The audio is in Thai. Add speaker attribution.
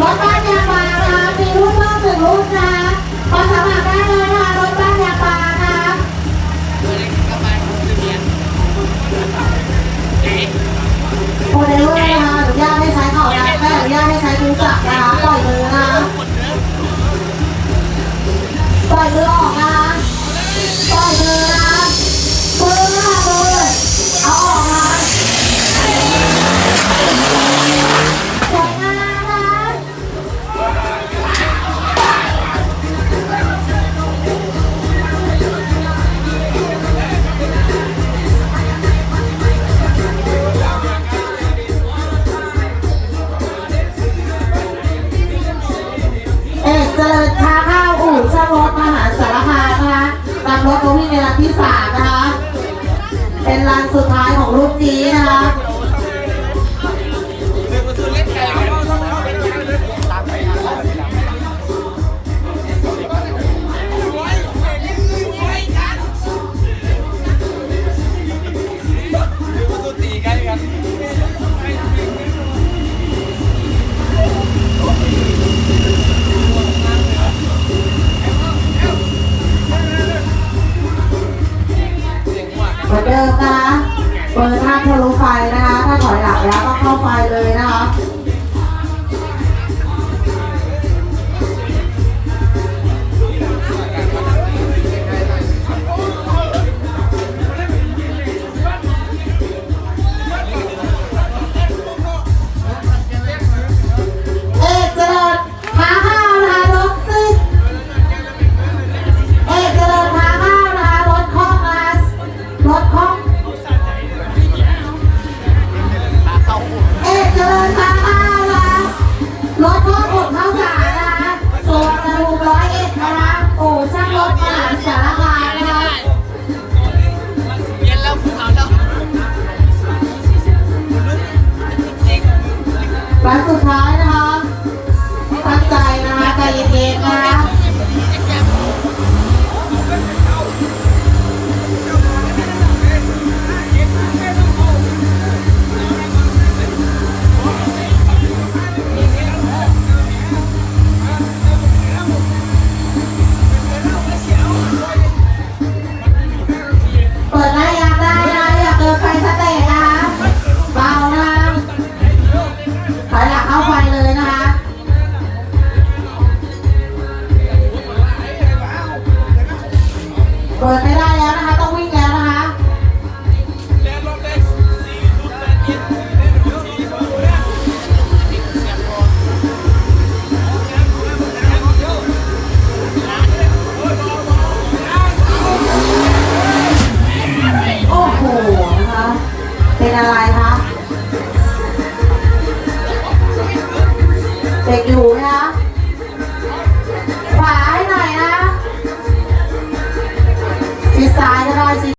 Speaker 1: รถบ้านยางปางนะมีรุ่นเพิ่มหนึ่งรุ่นนะพอสมัคร นะคะนำรถมาวิ่งในลานที่สามนะคะ เป็นลานสุดท้ายของรูปนี้นะคะ นเดิมนะคะเปิดห้าทะลุไฟนะคะ ถ้าถอยหลังแล้วก็เข้าไฟเลยนะคะ นะคะโอ้ช่างรถมหาสารคามนะคะ
Speaker 2: เย็นแล้วภูเขาแล้ว
Speaker 1: และสุดท้ายนะคะตั้งใจนะคะใจเย็นๆนะคะ เป็นอะไรคะ เด็กอยู่